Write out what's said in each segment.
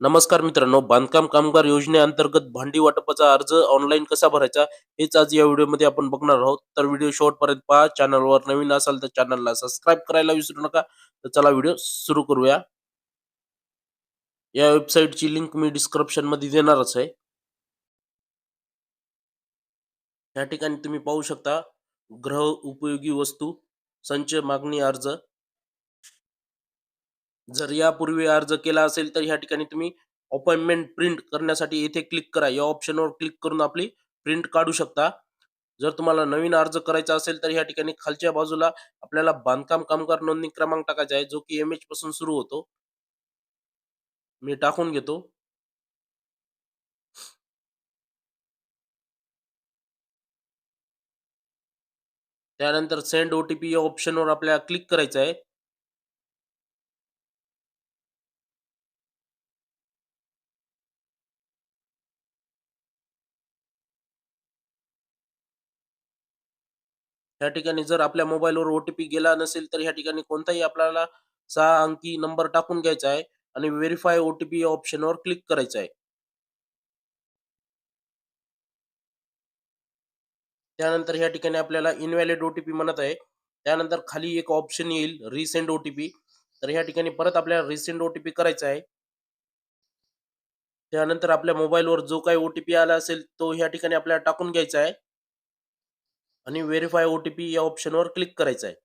नमस्कार मित्रांनो बांधकाम कामगार योजनेअंतर्गत भांडी वाटपाचा अर्ज ऑनलाईन कसा भरायचा हेच आज या व्हिडिओमध्ये आपण बघणार आहोत. तर व्हिडिओ शेवटपर्यंत पहा चॅनलवर नवीन असाल तर चॅनलला सबस्क्राईब करायला विसरू नका. तर चला व्हिडिओ सुरू करूया. या वेबसाईटची लिंक मी डिस्क्रिप्शनमध्ये देणारच आहे. या ठिकाणी तुम्ही पाहू शकता ग्रह उपयोगी वस्तू संच मागणी अर्ज जर यापूर्वी अर्ज केला असेल तर या ठिकाणी तुम्ही अपॉइंटमेंट प्रिंट करण्यासाठी येथे क्लिक करा. या ऑप्शनवर क्लिक करून आपली प्रिंट काढू शकता. जर तुम्हाला नवीन अर्ज करायचा असेल तर या ठिकाणी खालच्या बाजूला आपल्याला बांधकाम कामगार नोंदणी क्रमांक टाकायचा आहे जो की एम एच पासून सुरू होतो. मी टाकून घेतो. त्यानंतर सेंड ओटीपी या ऑप्शनवर आपल्याला क्लिक करायचं आहे. या ठिकाणी जर आपल्या मोबाईलवर ओटीपी गेला नसेल तर या ठिकाणी कोणताही आपल्याला सहा अंकी नंबर टाकून घ्यायचा आहे आणि व्हेरीफाय ओटीपी या ऑप्शनवर क्लिक करायचं आहे. त्यानंतर या ठिकाणी आपल्याला इनव्हॅलिड ओटीपी म्हणत आहे. त्यानंतर खाली एक ऑप्शन येईल रिसेंट ओटीपी तर ह्या ठिकाणी परत आपल्याला रिसेंट ओटीपी करायचा आहे. त्यानंतर आपल्या मोबाईलवर जो काही ओटीपी आला असेल तो ह्या ठिकाणी आपल्याला टाकून घ्यायचा आहे. आणि व्हेरीफाय ओटीपी या ऑप्शनवर क्लिक करायचं आहे.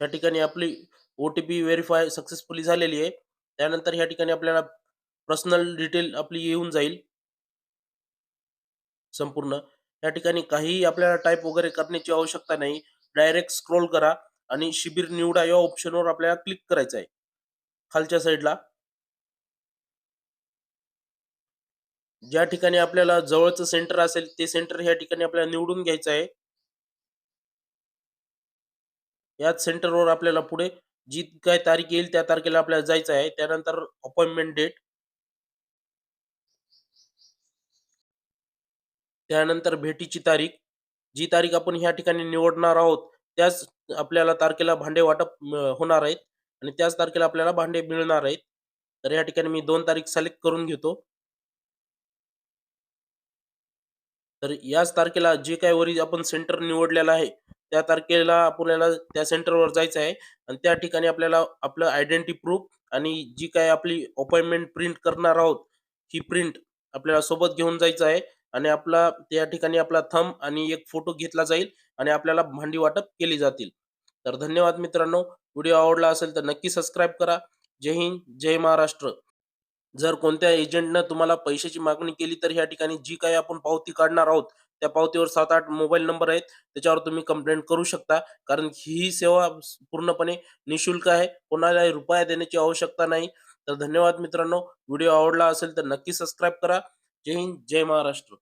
या ठिकाणी आपली ओटीपी व्हेरीफाय सक्सेसफुली झालेली आहे. त्यानंतर या ठिकाणी आपल्याला पर्सनल डिटेल आपली येऊन जाईल. संपूर्ण. या ठिकाणी काहीही आपल्याला टाईप वगैरे करण्याची आवश्यकता नाही. डायरेक्ट स्क्रोल करा आणि शिबिर निवडा या ऑप्शनवर आपल्याला क्लिक करायचं आहे. खालच्या साईडला ज्या ठिकाणी आपल्याला जवळचं सेंटर असेल ते सेंटर या ठिकाणी आपल्याला निवडून घ्यायचं आहे. याच सेंटरवर आपल्याला पुढे जी काय तारीख येईल त्या तारखेला आपल्याला जायचं आहे. त्यानंतर अपॉइंटमेंट डेट त्यानंतर भेटीची तारीख. जी तारीख आपण ह्या ठिकाणी निवडणार आहोत त्याच आपल्याला तारखेला भांडे वाटप होणार आहेत. आणि त्याच तारखेला आपल्याला भांडे मिळणार आहेत. तर या ठिकाणी मी दोन तारीख सिलेक्ट करून घेतो. तर याच तारखेला जे काय वरी आपण सेंटर निवडलेलं आहे त्या तारखेला आपल्याला त्या सेंटरवर जायचं आहे. आणि त्या ठिकाणी आपल्याला आपलं आयडेंटिटी प्रूफ आणि जी काय आपली अपॉइंटमेंट प्रिंट करणार आहोत ही प्रिंट आपल्याला सोबत घेऊन जायचं आहे. आणि आपला त्या ठिकाणी आपला थंब आणि एक फोटो घेतला जाईल आणि आपल्याला भांडी वाटप केली जातील. तर धन्यवाद मित्रांनो. व्हिडिओ आवडला असेल तर नक्की सबस्क्राईब करा. जय हिंद जय महाराष्ट्र. जर कोणत्या एजंटनं तुम्हाला पैशाची मागणी केली तर या ठिकाणी जी काही आपण पावती काढणार आहोत त्या पावतीवर सात आठ मोबाईल नंबर आहेत. त्याच्यावर तुम्ही कंप्लेंट करू शकता. कारण ही सेवा पूर्णपणे निशुल्क आहे. कोणालाही रुपया देण्याची आवश्यकता नाही. तर धन्यवाद मित्रांनो. व्हिडिओ आवडला असेल तर नक्की सबस्क्राईब करा. जय हिंद जय महाराष्ट्र.